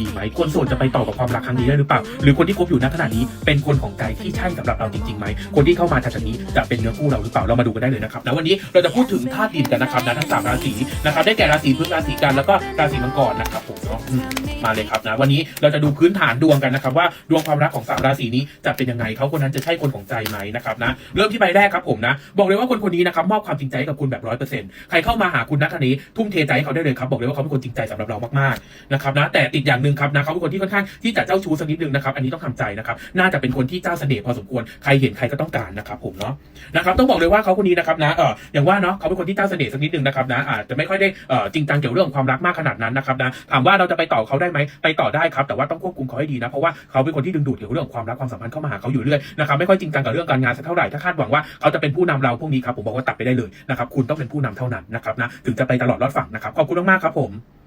ดีไหมคนโสดจะไปต่อกับความรักครั้งนี้ได้หรือเปล่า หรือคนที่คบอยู่ณขณะนี้เป็นคนของใจที่ใช่สำหรับเราจริงๆไหมคนที่เข้ามาจากนี้จะเป็นเนื้อคู่เราหรือเปล่าเรามาดูกันได้เลยนะครับแล้ววันนี้เราจะพูดถึงธาตุดินกันนะครับนะทั้งสามราศีนะครับได้แก่ราศีพฤษราศีกันแล้วก็ราศีมังกรนะครับผม เนาะมาเลยครับนะวันนี้เราจะดูพื้นฐานดวงกันนะครับ ว่าดวงความรักของสามราศีนี้จะเป็นยังไงเขาคนนั้นจะใช่คนของใจไหมนะครับนะเริ่มที่ใบแรกครับผมนะ บอกเลยว่าคนคนนี้นะครับมอบความจริงใจกับคุณแบบร้อยเปอร์เซ็นต์ใครเข้ามาหาคุณณขณะนี้ทุ่มเทใจให้เขาได้เลยครับบอกเลยว่าเขาเป็นคนจริงใจสำหรับเรามากๆนะครับนะแต่ติดอย่างหนึ่งครับนะเขาเป็นคนที่ค่อนข้างที่จะเจ้าชู้สักนิดนึงนะครับอันนี้ต้องทำใจนะครับน่าจะเป็นคนที่เจ้าเสน่ห์พอสมควรใครเห็นใครก็ต้องการนะครับผมเนาะนะครับต้องบอกเลยว่าเขาคนนี้นะครับนะเอออย่างว่าเนาะเขาเป็นคนที่เจ้าเสน่ห์สักนิดนึงนะครับนะอาจจะไม่ค่อยได้เอ่อจริงจังเกี่ยวเรื่องความรักมากขนาดนั้นนะครับนะถามว่าเราจะไปต่อเขาได้ไหมไปต่อได้ครับ แต่ว่าต้องควบคุมเขาให้ดีนะเพราะว่าเขาเป็นคนที่ดึงดูดเกี่ยวกับเรื่องความรักความสัมพันธ์เข้ามาหาเขาอยู่เรื่อยนะครับไม่ค่อยจริงจังกับเรื่องการงานสักเท่าไหร่ถ้าคาดหวังว่าเขาจะเป็นผู้นำเราพวกนี้ครับผมบอกว่าตัดไปได้เลยนะครับคุณต้องเป็นผู้นำเท่านั้นนะครับนะถึงจะไปตลอดรอดฝั่งนะครับขอบคุณมากๆครับผม